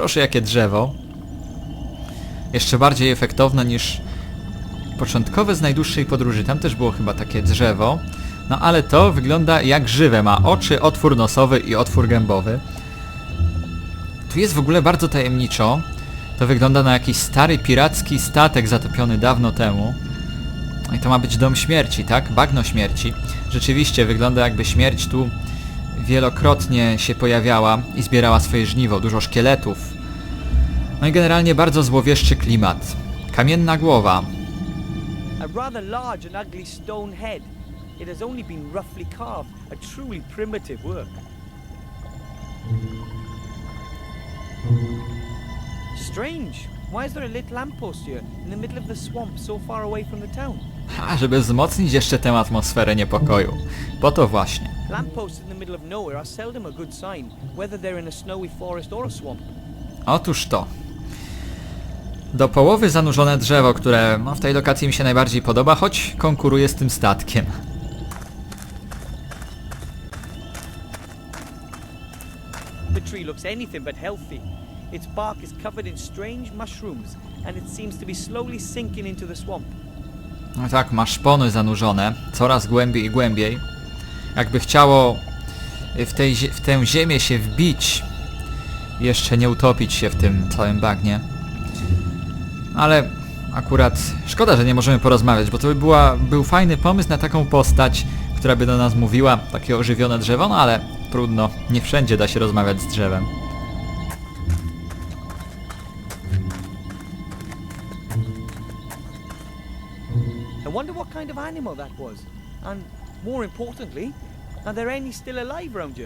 Proszę, jakie drzewo. Jeszcze bardziej efektowne niż początkowe z najdłuższej podróży. Tam też było chyba takie drzewo. No ale to wygląda jak żywe. Ma oczy, otwór nosowy i otwór gębowy. Tu jest w ogóle bardzo tajemniczo. To wygląda na jakiś stary piracki statek zatopiony dawno temu. No I to ma być dom śmierci, tak? Bagno śmierci. Rzeczywiście wygląda jakby śmierć tu wielokrotnie się pojawiała i zbierała swoje żniwo. Dużo szkieletów. No i generalnie bardzo złowieszczy klimat. Kamienna głowa. A rather large and ugly stone head. It has only been roughly carved, a truly primitive work. Strange. Why is there a lit lamppost here, in the middle of the swamp, so far away from the town? A, żeby wzmocnić jeszcze tę atmosferę niepokoju. Po to właśnie. Lampposts in the middle of nowhere are seldom a good sign, whether they're in a snowy forest or a swamp. Otóż to. Do połowy zanurzone drzewo, które no, w tej lokacji mi się najbardziej podoba, choć konkuruje z tym statkiem. The tree looks anything but healthy. Its bark is covered in strange mushrooms, and it seems to be slowly sinking into the swamp. No tak, ma szpony zanurzone, coraz głębiej i głębiej. Jakby chciało w, tej, w tę ziemię się wbić, jeszcze nie utopić się w tym całym bagnie. Ale akurat szkoda, że nie możemy porozmawiać, bo to by była, był fajny pomysł na taką postać, która by do nas mówiła, takie ożywione drzewo, no ale trudno, nie wszędzie da się rozmawiać z drzewem. I wonder what kind of animal that was. And more importantly, are there any still alive around?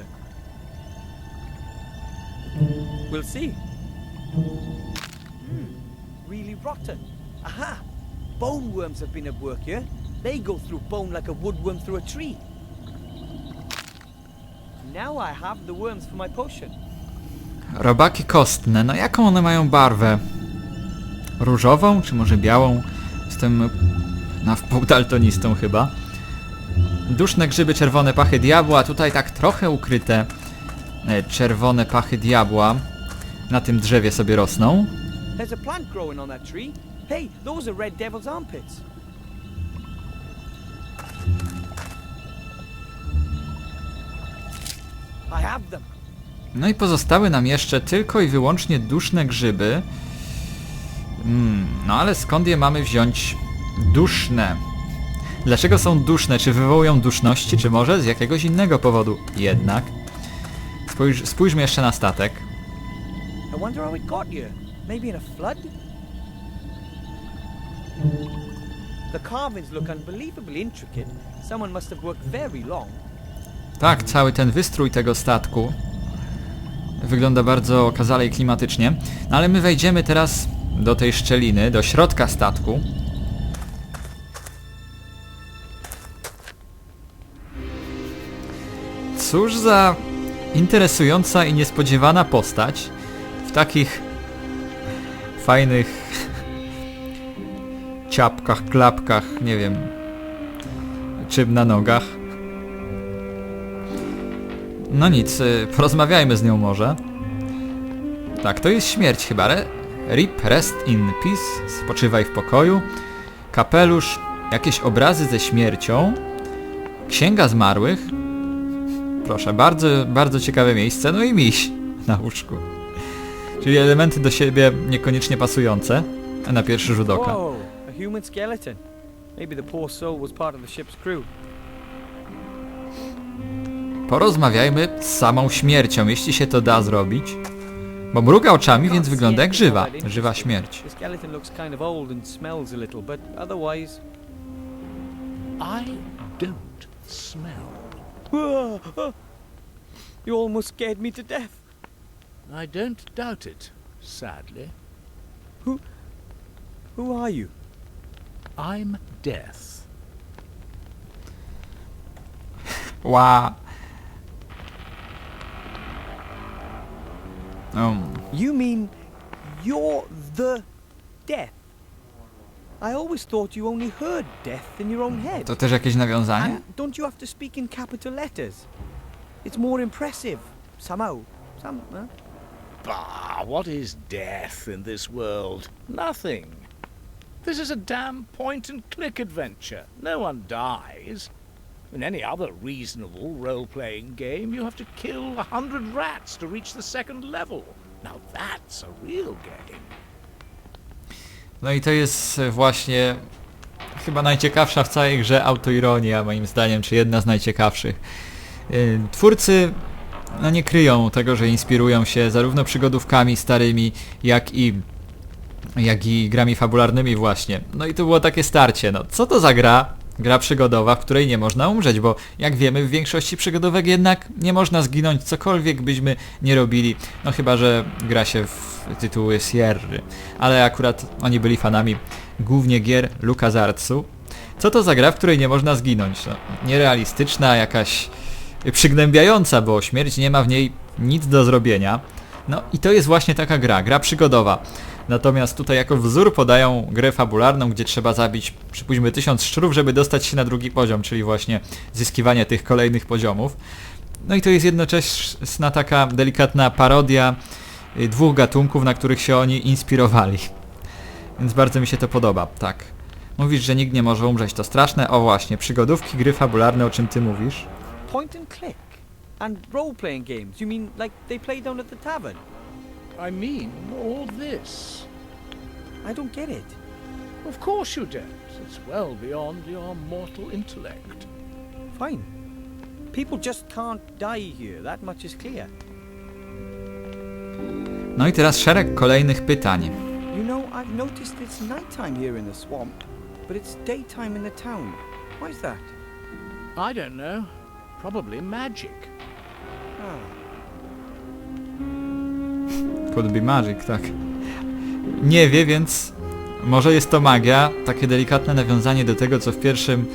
We'll see. Really rotten. Aha! Bone worms have been at work here. They go through bone like a woodworm through a tree. Now I have the worms for my potion. Robaki kostne, no jaką one mają barwę? Różową, czy może białą? Jestem na wpół daltonistą chyba. Duszne grzyby, czerwone pachy diabła, tutaj tak trochę ukryte e, czerwone pachy diabła na tym drzewie sobie rosną. There's a plant growing on that tree. Hey, those are red devil's armpits. I have them. No i pozostały nam jeszcze tylko i wyłącznie duszne grzyby. Mm, no ale skąd je mamy wziąć duszne? Dlaczego są duszne? Czy wywołują duszności, czy może z jakiegoś innego powodu? Jednak. Spójrz, spójrzmy jeszcze na statek. I wonder how it got here. Maybe in a flood? The carvings look unbelievably intricate. Someone must have worked very long. Tak, cały ten wystrój tego statku wygląda bardzo okazale i klimatycznie. No ale my wejdziemy teraz do tej szczeliny, do środka statku. Cóż za interesująca i niespodziewana postać w takich fajnych ciapkach, klapkach, nie wiem, czym na nogach. No nic, y, porozmawiajmy z nią może. Tak, to jest śmierć chyba. Rip, rest in peace, spoczywaj w pokoju. Kapelusz, jakieś obrazy ze śmiercią. Księga zmarłych. Proszę, bardzo, bardzo ciekawe miejsce. No i miś na łóżku. Czyli elementy do siebie niekoniecznie pasujące na pierwszy rzut oka. Whoa, a human skeleton. Maybe the poor soul was part of the ship's crew. Porozmawiajmy z samą śmiercią, jeśli się to da zrobić. Bo mruga oczami, więc wygląda jak żywa. Żywa śmierć. The skeleton looks kind of old and smells a little, but otherwise... I don't smell. You almost scared me to death. I don't doubt it, sadly. Who who are you? I'm death. Ła. Um, You mean you're the death? I always thought you only heard death in your own head. to też jakieś nawiązanie? And don't you have to speak in capital letters? It's more impressive, somehow. Some, huh? Bah, what is death in this world? Nothing. This is a damn point and click adventure. No one dies. In any other reasonable role playing game, you have to kill a hundred rats to reach the second level. Now that's a real game. No i to jest e, właśnie chyba najciekawsza w całej grze autoironia, moim zdaniem, czy jedna z najciekawszych. Yy, Twórcy no nie kryją tego, że inspirują się zarówno przygodówkami starymi, jak i jak i grami fabularnymi właśnie. No i to było takie starcie, no co to za gra? Gra przygodowa, w której nie można umrzeć, bo jak wiemy w większości przygodówek jednak nie można zginąć, cokolwiek byśmy nie robili, no chyba, że gra się w tytuły Sierry. Ale akurat oni byli fanami głównie gier LucasArtsu. Co to za gra, w której nie można zginąć? No, nierealistyczna, jakaś przygnębiająca, bo śmierć nie ma w niej nic do zrobienia. No i to jest właśnie taka gra, gra przygodowa. Natomiast tutaj jako wzór podają grę fabularną, gdzie trzeba zabić, przypuśćmy, tysiąc szczurów, żeby dostać się na drugi poziom, czyli właśnie zyskiwanie tych kolejnych poziomów. No i to jest jednoczesna taka delikatna parodia y, dwóch gatunków, na których się oni inspirowali. Więc bardzo mi się to podoba, tak. Mówisz, że nikt nie może umrzeć, to straszne. O właśnie, przygodówki, gry fabularne, o czym ty mówisz? Point and click. And role playing games. You mean like they play down at the tavern? I mean, all this. I don't get it. Of course you don't. It's well beyond your mortal intellect. Fine. People just can't die here, that much is clear. No i teraz szereg kolejnych pytań. You know, I've noticed it's nighttime here in the swamp, but it's daytime in the town. Why's that? I don't know. Probably magic. Ah. Could be magic, tak. Nie wie, więc może jest to magia, takie delikatne nawiązanie do tego, co w pierwszym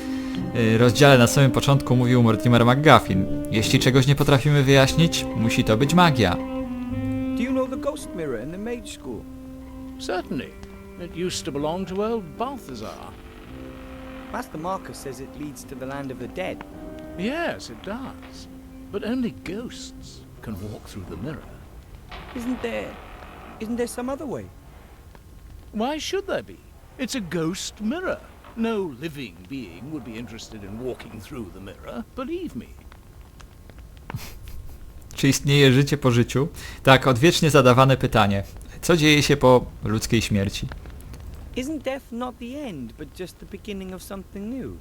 y, rozdziale na samym początku mówił Mortimer McGuffin. Jeśli czegoś nie potrafimy wyjaśnić, musi to być magia. Do you know the ghost mirror in the mage school? Certainly. It used to belong to old Balthazar. Master Marcus says it leads to the land of the dead. Yes, it does. But only ghosts can walk through the mirror. Isn't there... isn't there some other way? Why should there be? It's a ghost mirror. No living being would be interested in walking through the mirror, believe me. Czy istnieje życie po życiu? Tak, odwiecznie zadawane pytanie. Co dzieje się po ludzkiej śmierci? Isn't death not the end, but just the beginning of something new?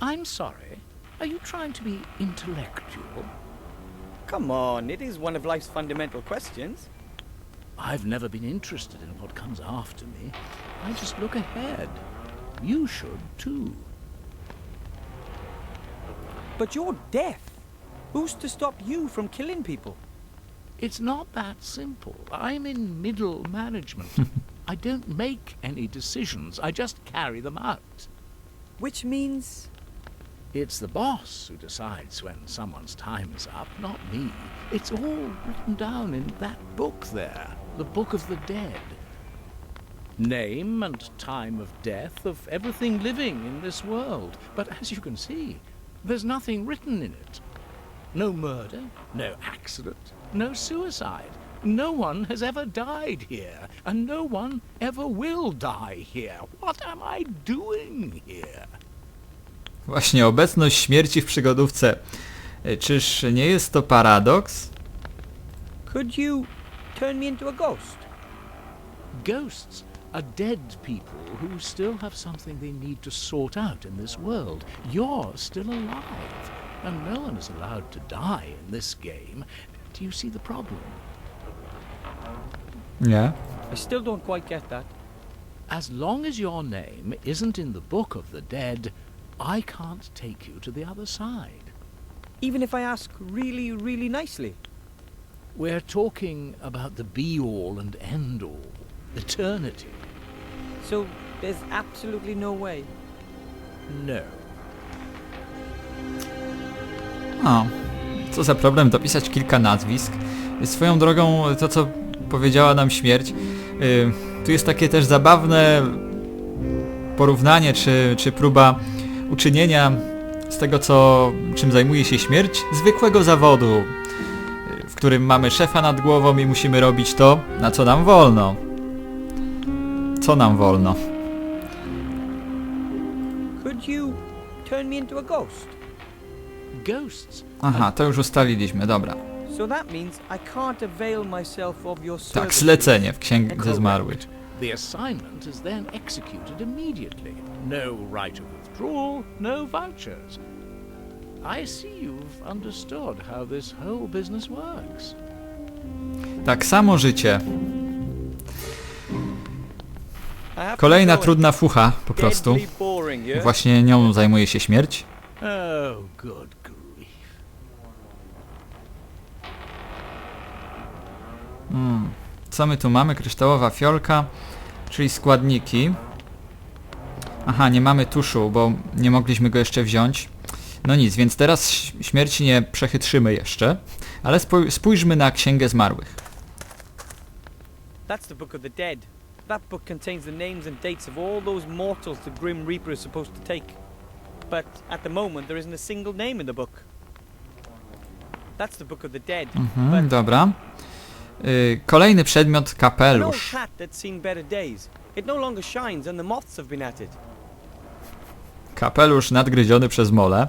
I'm sorry. Are you trying to be intellectual? Come on, it is one of life's fundamental questions. I've never been interested in what comes after me. I just look ahead. You should too. But you're death. Who's to stop you from killing people? It's not that simple. I'm in middle management. I don't make any decisions, I just carry them out. Which means... It's the boss who decides when someone's time is up, not me. It's all written down in that book there, the Book of the Dead. Name and time of death of everything living in this world. But as you can see, there's nothing written in it. No murder, no accident, no suicide. No one has ever died here, and no one ever will die here. What am I doing here? Właśnie obecność śmierci w przygodówce. E, Czyż nie jest to paradoks? Could you turn me into a ghost? Ghosts are dead people who still have something they need to sort out in this world. You're still alive, and no one is allowed to die in this game. Do you see the problem? Nie. I still don't quite get that. As long as your name isn't in the book of the dead, I can't take you to the other side. Even if I ask really, really nicely. We're talking about the be all and end all, eternity. So there's absolutely no way. No. O, co za problem dopisać kilka nazwisk. Swoją drogą to, co powiedziała nam śmierć, y, tu jest takie też zabawne porównanie, czy, czy próba uczynienia z tego, co, czym zajmuje się śmierć, zwykłego zawodu, w którym mamy szefa nad głową i musimy robić to, na co nam wolno. Co nam wolno? Could you turn me into a ghost? Ghosts? Aha, to już ustaliliśmy, dobra. So that means I can't avail myself of your Tak, zlecenie w Księdze Zmarłych. The assignment is then executed immediately. No right of withdrawal, no vouchers. I see you've understood how this whole business works. Tak samo życie. Kolejna trudna fucha, po prostu. Właśnie nią zajmuje się śmierć. Oh, good grief. Co my tu mamy? Kryształowa fiolka, czyli składniki. Aha, nie mamy tuszu, bo nie mogliśmy go jeszcze wziąć. No nic, więc teraz śmierci nie przechytrzymy jeszcze, ale spój- spójrzmy na Księgę Zmarłych. That's the Book of the Dead. That book contains the names and dates of all those mortals the Grim Reaper is supposed to take. But at the moment, there isn't a single name in the book. That's the Book of the Dead. Mhm, But dobra. Y, kolejny przedmiot, an old kapelusz. hat that's seen better days. It no longer shines and the moths have been at it. Kapelusz nadgryziony przez mole.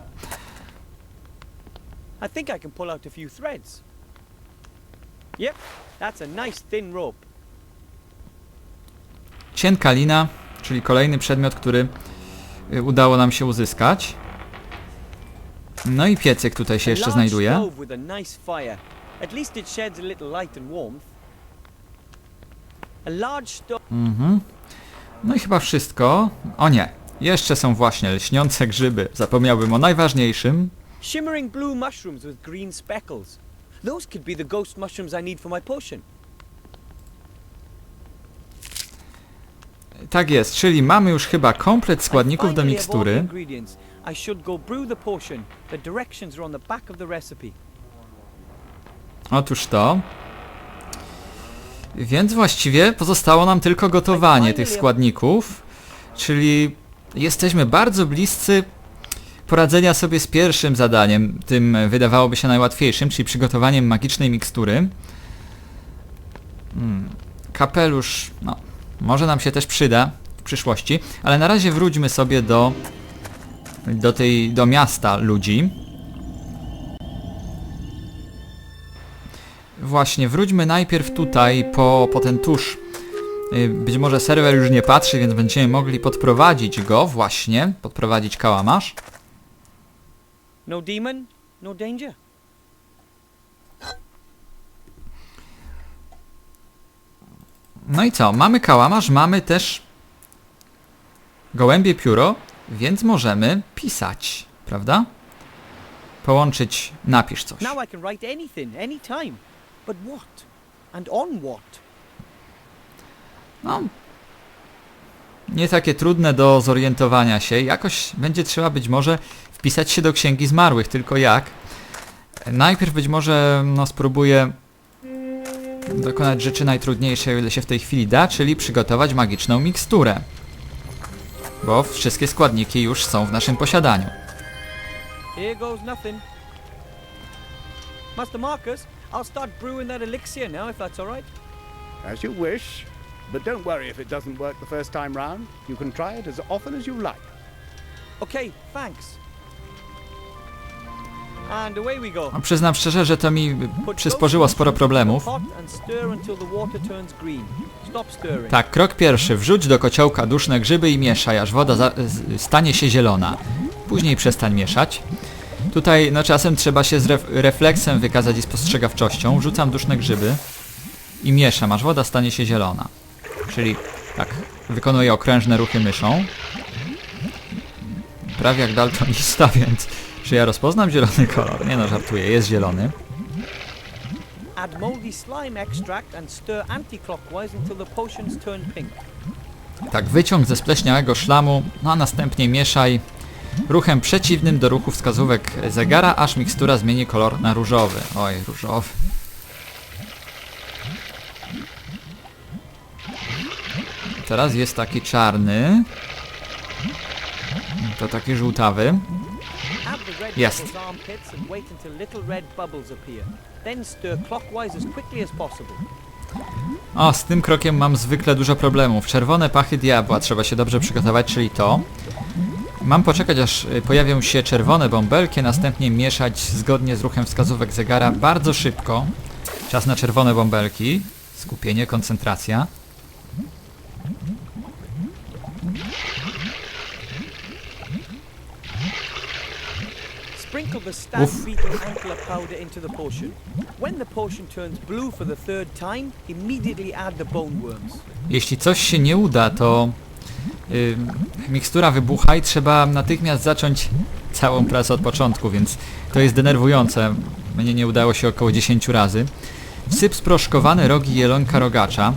I think I can pull out a few threads. Yep, that's a nice thin rope. Cienka lina, czyli kolejny przedmiot, który y, udało nam się uzyskać. No i piecyk tutaj się jeszcze znajduje. Mhm. No i chyba wszystko. O nie, jeszcze są właśnie lśniące grzyby. Zapomniałbym o najważniejszym. Shimmering blue mushrooms with green speckles. Those could be the ghost mushrooms I need for my potion. Tak jest, czyli mamy już chyba komplet składników do mikstury. ingredients. I should go brew the potion. The directions are on the back of the recipe. Otóż to. Więc właściwie pozostało nam tylko gotowanie tych składników, czyli jesteśmy bardzo bliscy poradzenia sobie z pierwszym zadaniem, tym wydawałoby się najłatwiejszym, czyli przygotowaniem magicznej mikstury. Hmm. Kapelusz, no, może nam się też przyda w przyszłości, ale na razie wróćmy sobie do, do tej, do miasta ludzi. Właśnie, wróćmy najpierw tutaj po, po ten tusz. Y, Być może serwer już nie patrzy, więc będziemy mogli podprowadzić go właśnie, podprowadzić kałamarz. No demon, no danger. No i co? Mamy kałamarz, mamy też gołębie pióro, więc możemy pisać, prawda? Połączyć, napisz coś. Now I can write anything, anytime. But what? And on what? No, nie takie trudne do zorientowania się. Jakoś będzie trzeba być może wpisać się do Księgi Zmarłych, tylko jak? Najpierw być może no, spróbuję dokonać rzeczy najtrudniejszej, o ile się w tej chwili da, czyli przygotować magiczną miksturę. Bo wszystkie składniki już są w naszym posiadaniu. Here goes nothing. Master Marcus, I'll start brewing that elixir now, if that's all right. As you wish. But don't worry if it doesn't work the first time round. You can try it as often as you like. Okay, thanks. And away we go. No, przyznam szczerze, że to mi Put przysporzyło sporo mushrooms problemów. into the pot and stir until the water turns green. Stop stirring. Tak, krok pierwszy. Wrzuć do kociołka duszne grzyby i mieszaj, aż woda stanie się zielona. Później przestań mieszać. Tutaj no czasem trzeba się z ref, refleksem wykazać i spostrzegawczością. Wrzucam duszne grzyby i mieszam, aż woda stanie się zielona. Czyli tak, wykonuję okrężne ruchy myszą. Prawie jak daltonista, więc czy ja rozpoznam zielony kolor? Nie no, żartuję, jest zielony. Add moldy slime extract and stir anti-clockwise until the potions turn pink. Tak, wyciąg ze spleśniałego szlamu, no a następnie mieszaj ruchem przeciwnym do ruchu wskazówek zegara, aż mikstura zmieni kolor na różowy. Oj, różowy. Teraz jest taki czarny. To taki żółtawy. Jest. O, z tym krokiem mam zwykle dużo problemów. Czerwone pachy diabła trzeba się dobrze przygotować, czyli to. Mam poczekać aż y, pojawią się czerwone bąbelki, następnie mieszać zgodnie z ruchem wskazówek zegara bardzo szybko. Czas na czerwone bąbelki. Skupienie, koncentracja. Sprinkle the stag beetle antler powder into the potion. When the potion turns blue for the third time, immediately add the bone worms. Jeśli coś się nie uda, to y, mikstura wybucha i trzeba natychmiast zacząć całą pracę od początku, więc to jest denerwujące. Mnie nie udało się około 10 razy. Wsyp sproszkowane rogi jelonka rogacza.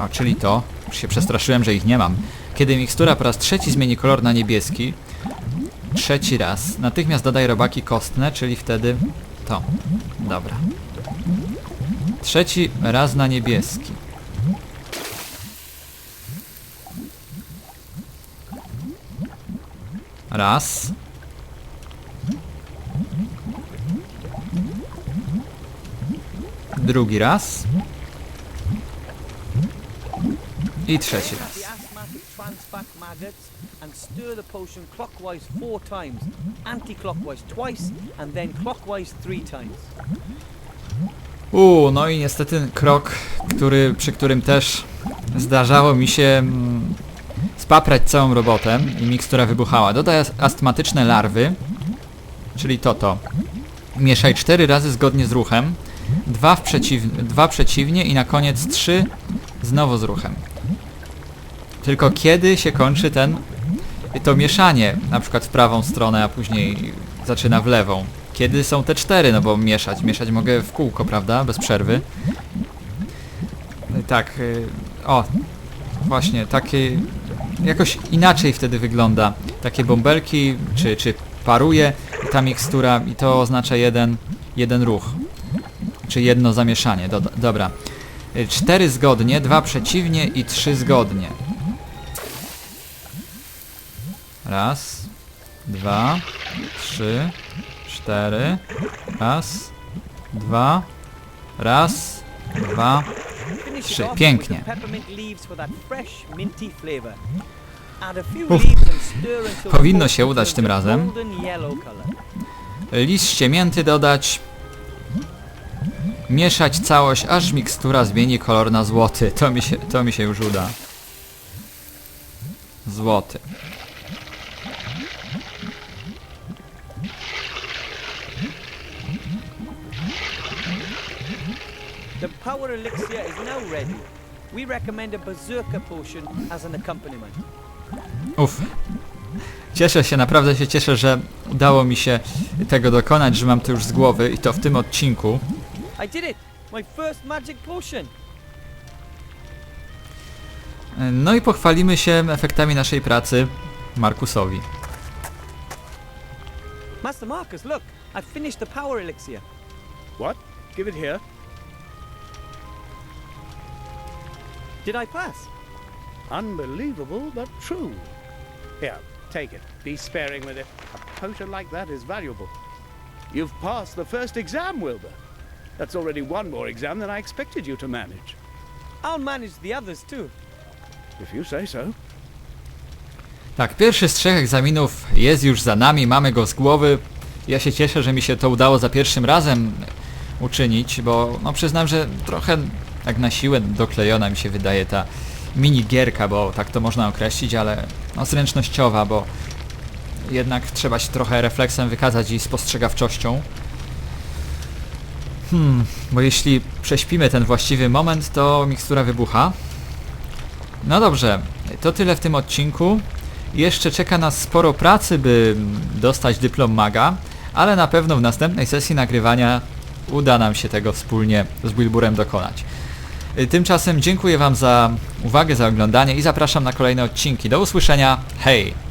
O, czyli to. Już się przestraszyłem, że ich nie mam. Kiedy mikstura po raz trzeci zmieni kolor na niebieski, trzeci raz, natychmiast dodaj robaki kostne, czyli wtedy to. Dobra. Trzeci raz na niebieski. Raz. Drugi raz. I trzeci raz. Stir the potion clockwise four times, anti-clockwise twice, and then clockwise three times. Uuu, no i niestety krok, który, przy którym też zdarzało mi się mm, spaprać całą robotę i mikstura wybuchała. Dodaj as- astmatyczne larwy, czyli to to. Mieszaj cztery razy zgodnie z ruchem, dwa, w przeciw, dwa przeciwnie i na koniec trzy znowu z ruchem. Tylko kiedy się kończy ten to mieszanie, na przykład w prawą stronę, a później zaczyna w lewą. Kiedy są te cztery, no bo mieszać, mieszać mogę w kółko, prawda, bez przerwy. Tak, y, o, właśnie, takie, jakoś inaczej wtedy wygląda. Takie bąbelki, czy, czy paruje ta mikstura i to oznacza jeden, jeden ruch, czy jedno zamieszanie, do, dobra. Y, Cztery zgodnie, dwa przeciwnie i trzy zgodnie. Raz, dwa, trzy, cztery. Raz, dwa, raz, dwa. Trzy. Pięknie. Uf. Powinno się udać tym razem. Liście mięty dodać. Mieszać całość, aż mikstura zmieni kolor na złoty. To mi się, to mi się już uda. Złoty. The power elixir is now ready. We recommend a berserker potion as an accompaniment. Uff. Cieszę się, naprawdę się cieszę, że udało mi się tego dokonać, że mam to już z głowy i to w tym odcinku. I did it! My first magic potion! No i pochwalimy się efektami naszej pracy Markusowi. Master Marcus, look! I've finished the power elixir. What? Give it here. Did I pass? Unbelievable, but true. Here, take it. Be sparing with it. A potion like that is valuable. You've passed the first exam, Wilbur. That's already one more exam than I expected you to manage. I'll manage the others too. If you say so. Tak, pierwszy z trzech egzaminów jest już za nami, mamy go z głowy. Ja się cieszę, że mi się to udało za pierwszym razem uczynić, bo no przyznam, że trochę jak na siłę doklejona mi się wydaje ta mini gierka, bo tak to można określić, ale no zręcznościowa, bo jednak trzeba się trochę refleksem wykazać i spostrzegawczością. Hmm, bo jeśli prześpimy ten właściwy moment, to mikstura wybucha. No dobrze, to tyle w tym odcinku. Jeszcze czeka nas sporo pracy, by dostać dyplom maga, ale na pewno w następnej sesji nagrywania uda nam się tego wspólnie z Wilburem dokonać. Y, Tymczasem dziękuję Wam za uwagę, za oglądanie i zapraszam na kolejne odcinki. Do usłyszenia. Hej!